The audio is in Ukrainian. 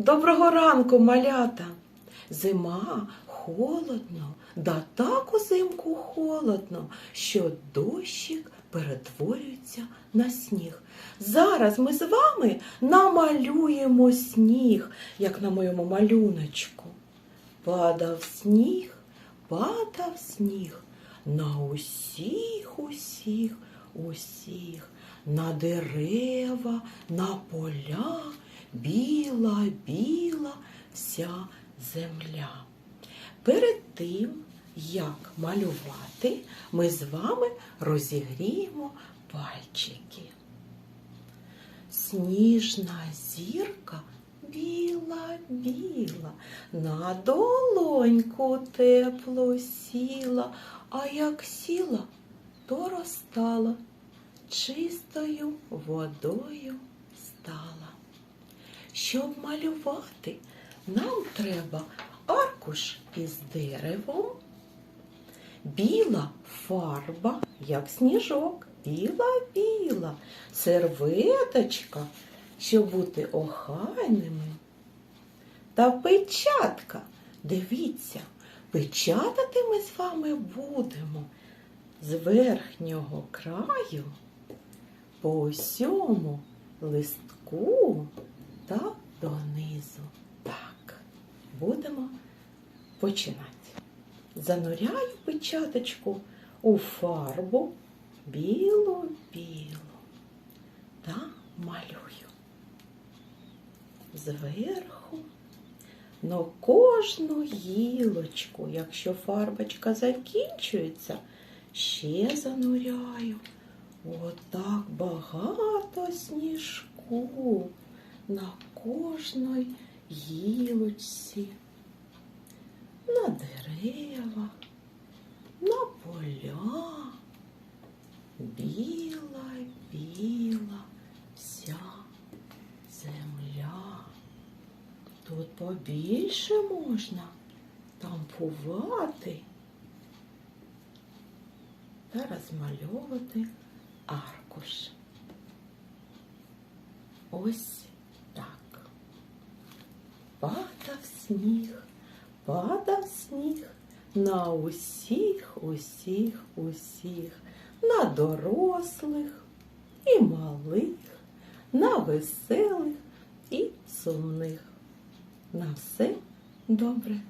Доброго ранку, малята. Зима холодно, да так узимку холодно, що дощик перетворюється на сніг. Зараз ми з вами намалюємо сніг, як на моєму малюночку. Падав сніг, падав сніг на усіх, усіх, усіх, на дерева, на поля, біла, біла вся земля. Перед тим, як малювати, ми з вами розігріємо пальчики. Сніжна зірка біла, біла, на долоньку тепло сіла, а як сіла, то розтала, чистою водою. Щоб малювати, нам треба аркуш із деревом, біла фарба, як сніжок, біла-біла, серветочка, щоб бути охайними. Та печатка. Дивіться, печатати ми з вами будемо з верхнього краю по усьому листку та донизу. Так, будемо починати. Зануряю печаточку у фарбу білу-білу та малюю. Зверху на кожну гілочку, якщо фарбочка закінчується, ще зануряю. Отак багато сніжку на кожній гілочці, на деревах, на поля. Біла, біла вся земля. Тут побільше можна тампувати та розмальовувати аркуш. Ось так. Падав сніг, падав сніг на усіх, усіх, усіх, на дорослих і малих, на веселих і сумних. На все добре.